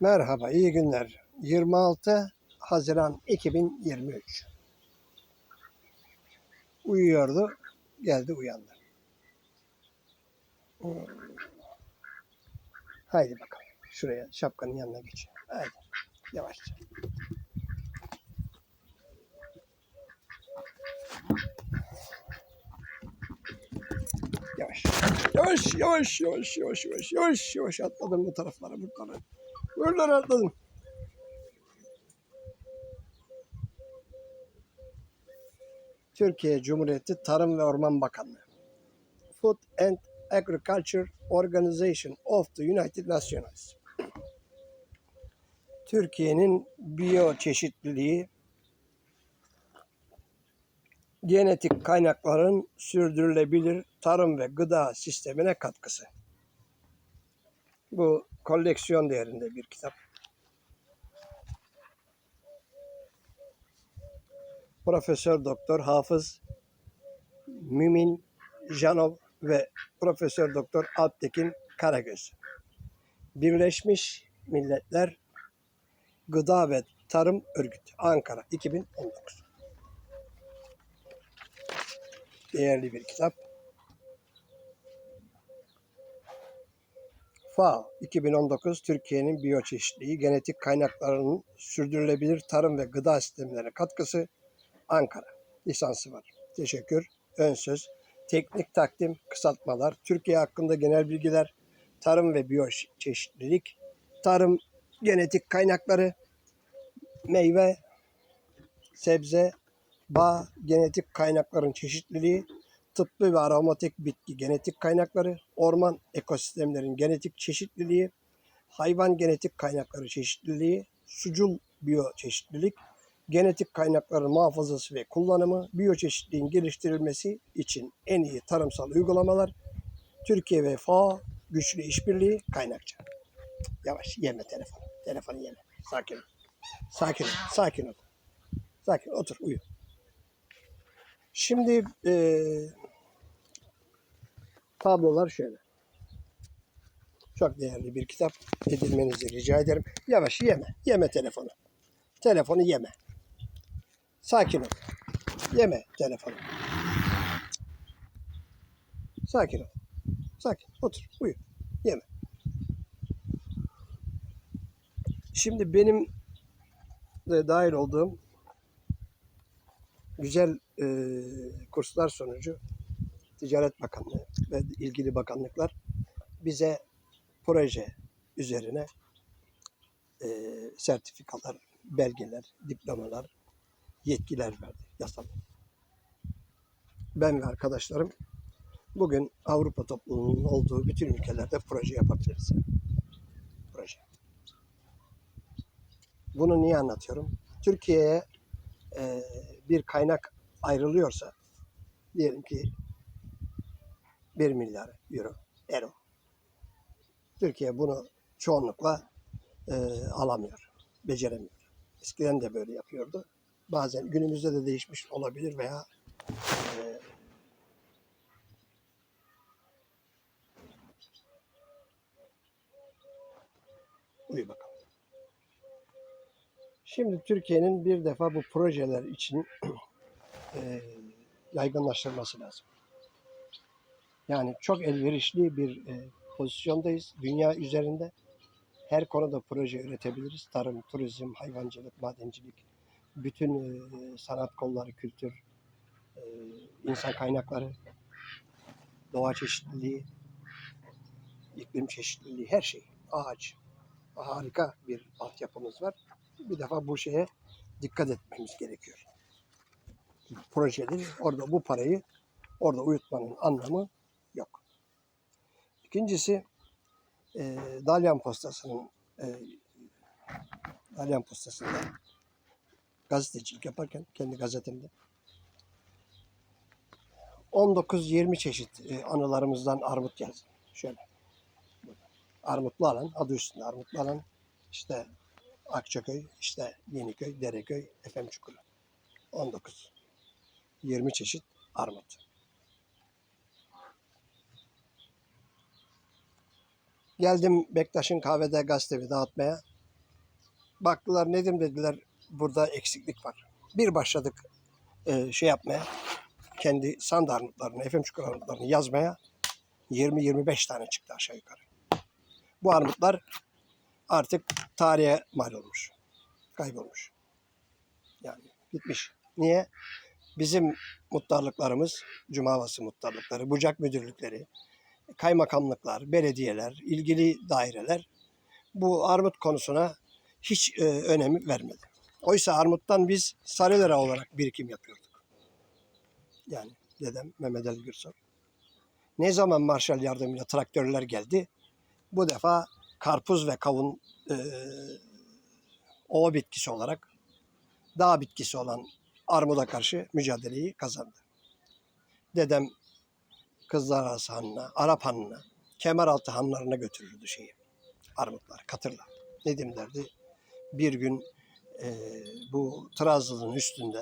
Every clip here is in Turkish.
Merhaba, iyi günler. 26 Haziran 2023. Uyuyordu, geldi uyandı. Hmm. Haydi bakalım. Şuraya şapkanın yanına geç. Haydi. Yavaşça. Yavaş. Yavaş, yavaş, yavaş, yavaş, yavaş, yavaş, yavaş atladım bu taraflara, buralara. Buralara atladım. Türkiye Cumhuriyeti Tarım ve Orman Bakanlığı. Food and Agriculture Organization of the United Nations. Türkiye'nin biyoçeşitliliği genetik kaynakların sürdürülebilir tarım ve gıda sistemine katkısı. Bu koleksiyon değerinde bir kitap. Profesör Doktor Hafız Mümin Janov ve Profesör Doktor Alptekin Karagöz. Birleşmiş Milletler Gıda ve Tarım Örgütü Ankara 2019. Değerli bir kitap. FAO 2019 Türkiye'nin biyoçeşitliliği, genetik kaynaklarının sürdürülebilir tarım ve gıda sistemlerine katkısı Ankara lisansı var. Teşekkür, ön söz, teknik takdim, kısaltmalar, Türkiye hakkında genel bilgiler, tarım ve biyoçeşitlilik, tarım, genetik kaynakları, meyve, sebze, bağ, genetik kaynakların çeşitliliği, tıbbi ve aromatik bitki genetik kaynakları, orman ekosistemlerin genetik çeşitliliği, hayvan genetik kaynakları çeşitliliği, sucul biyoçeşitlilik, genetik kaynakların muhafazası ve kullanımı, biyoçeşitliliğin geliştirilmesi için en iyi tarımsal uygulamalar, Türkiye ve FAO güçlü işbirliği kaynakça. Yavaş yeme telefonu. Telefonu yeme. Sakin ol. Sakin ol. Sakin ol. Sakin. Otur uyu. Şimdi eee tablolar şöyle. Çok değerli bir kitap edilmenizi rica ederim. Yavaş yeme. Yeme telefonu. Telefonu yeme. Sakin ol. Yeme telefonu. Sakin ol. Sakin. Otur. Uyu. Yeme. Şimdi benim de dahil olduğum güzel e, kurslar sonucu Ticaret Bakanlığı ve ilgili bakanlıklar bize proje üzerine e, sertifikalar, belgeler, diplomalar, yetkiler verdi yasal. Ben ve arkadaşlarım bugün Avrupa topluluğunun olduğu bütün ülkelerde proje yapabiliriz. Proje. Bunu niye anlatıyorum? Türkiye'ye e, bir kaynak ayrılıyorsa diyelim ki 1 milyar euro, euro. Türkiye bunu çoğunlukla e, alamıyor, beceremiyor. Eskiden de böyle yapıyordu. Bazen günümüzde de değişmiş olabilir veya e, uyu bakalım. Şimdi Türkiye'nin bir defa bu projeler için e, yaygınlaştırması lazım. Yani çok elverişli bir e, pozisyondayız dünya üzerinde. Her konuda proje üretebiliriz. Tarım, turizm, hayvancılık, madencilik, bütün e, sanat kolları, kültür, e, insan kaynakları, doğa çeşitliliği, iklim çeşitliliği, her şey. Ağaç. Harika bir altyapımız var. Bir defa bu şeye dikkat etmemiz gerekiyor. Projeleri orada bu parayı orada uyutmanın anlamı yok. İkincisi e, Dalyan Postası'nın e, Dalyan Postası'nda gazetecilik yaparken kendi gazetemde 19-20 çeşit e, anılarımızdan armut yazdım. Şöyle. Armutlu alan, adı üstünde armutlu alan. işte Akçaköy, işte Yeniköy, Dereköy, Efemçukuru. 19. 20 çeşit armut. Geldim Bektaş'ın kahvede gazetevi dağıtmaya. Baktılar nedim dediler burada eksiklik var. Bir başladık e, şey yapmaya. Kendi sand armutlarını, efem çukur armutlarını yazmaya. 20-25 tane çıktı aşağı yukarı. Bu armutlar artık tarihe mal olmuş. Kaybolmuş. Yani gitmiş. Niye? Bizim muhtarlıklarımız, Cuma Havası muhtarlıkları, bucak müdürlükleri, kaymakamlıklar, belediyeler, ilgili daireler bu armut konusuna hiç e, önemi vermedi. Oysa armuttan biz Sarıdere olarak birikim yapıyorduk. Yani dedem Mehmet Ali Gürsoy. Ne zaman Marshall yardımıyla traktörler geldi, bu defa karpuz ve kavun e, ova bitkisi olarak dağ bitkisi olan armuda karşı mücadeleyi kazandı. Dedem Kızlarası Hanı'na, Arap Hanı'na, Kemeraltı Hanlarına götürürdü şeyi. Armutlar, katırlar. Nedim derdi. Bir gün e, bu Trazlı'nın üstünde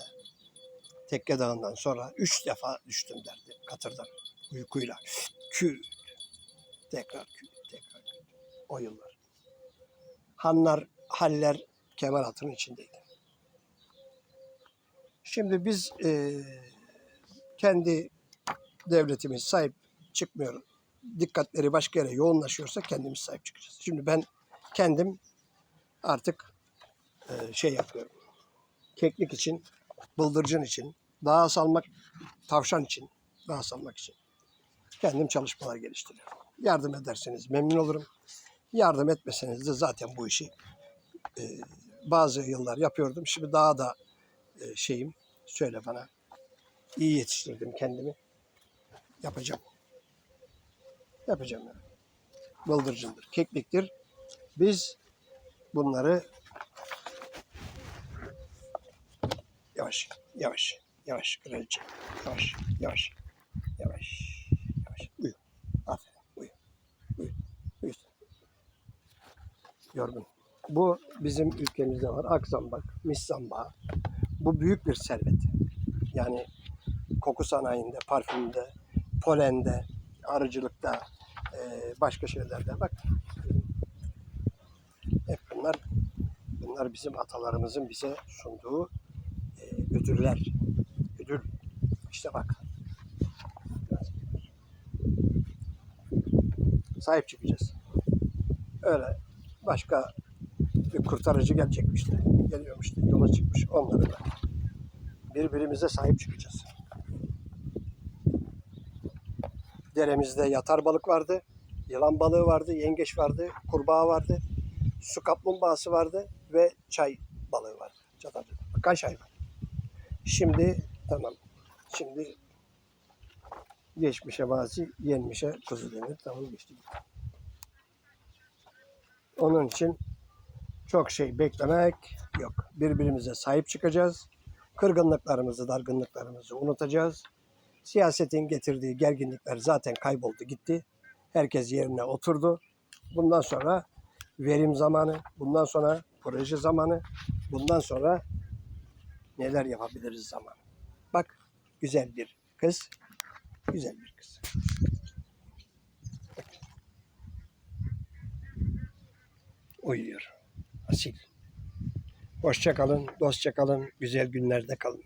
Tekke Dağı'ndan sonra üç defa düştüm derdi katırdan. Uykuyla. Kü. Tekrar kü. Tekrar kü. O yıllar. Hanlar, haller Kemeraltı'nın içindeydi. Şimdi biz e, kendi devletimiz sahip çıkmıyor. Dikkatleri başka yere yoğunlaşıyorsa kendimiz sahip çıkacağız. Şimdi ben kendim artık e, şey yapıyorum. Keklik için, bıldırcın için, dağa salmak, tavşan için, dağa salmak için kendim çalışmalar geliştiriyorum. Yardım ederseniz memnun olurum. Yardım etmeseniz de zaten bu işi e, bazı yıllar yapıyordum. Şimdi daha da e, şeyim, söyle bana, iyi yetiştirdim kendimi. Yapacağım. Yapacağım yani. Bıldırcındır, kekliktir. Biz bunları yavaş, yavaş, yavaş kraliçe. Yavaş, yavaş, yavaş, yavaş. Uyu. Aferin, uyu. Uyu, uyu. Yorgun. Bu bizim ülkemizde var. Akzambak, miszamba. Bu büyük bir servet. Yani koku sanayinde, parfümde, polende, arıcılıkta, eee, başka şeylerde bak. Hep bunlar bunlar bizim atalarımızın bize sunduğu eee, ödüller. Ödül. İşte bak. Sahip çıkacağız. Öyle başka bir kurtarıcı gelecekmiş de. Geliyormuş da yola çıkmış. Onları da birbirimize sahip çıkacağız. Deremizde yatar balık vardı, yılan balığı vardı, yengeç vardı, kurbağa vardı, su kaplumbağası vardı ve çay balığı vardı. Çatal. Kaç hayvan. Şimdi tamam. Şimdi geçmişe mazi, yenmişe kuzu denir. Tamam geçti. Onun için çok şey beklemek yok. Birbirimize sahip çıkacağız. Kırgınlıklarımızı, dargınlıklarımızı unutacağız. Siyasetin getirdiği gerginlikler zaten kayboldu gitti. Herkes yerine oturdu. Bundan sonra verim zamanı, bundan sonra proje zamanı, bundan sonra neler yapabiliriz zamanı. Bak güzel bir kız, güzel bir kız. Uyuyor. Asil. Hoşça kalın, dostça kalın, güzel günlerde kalın.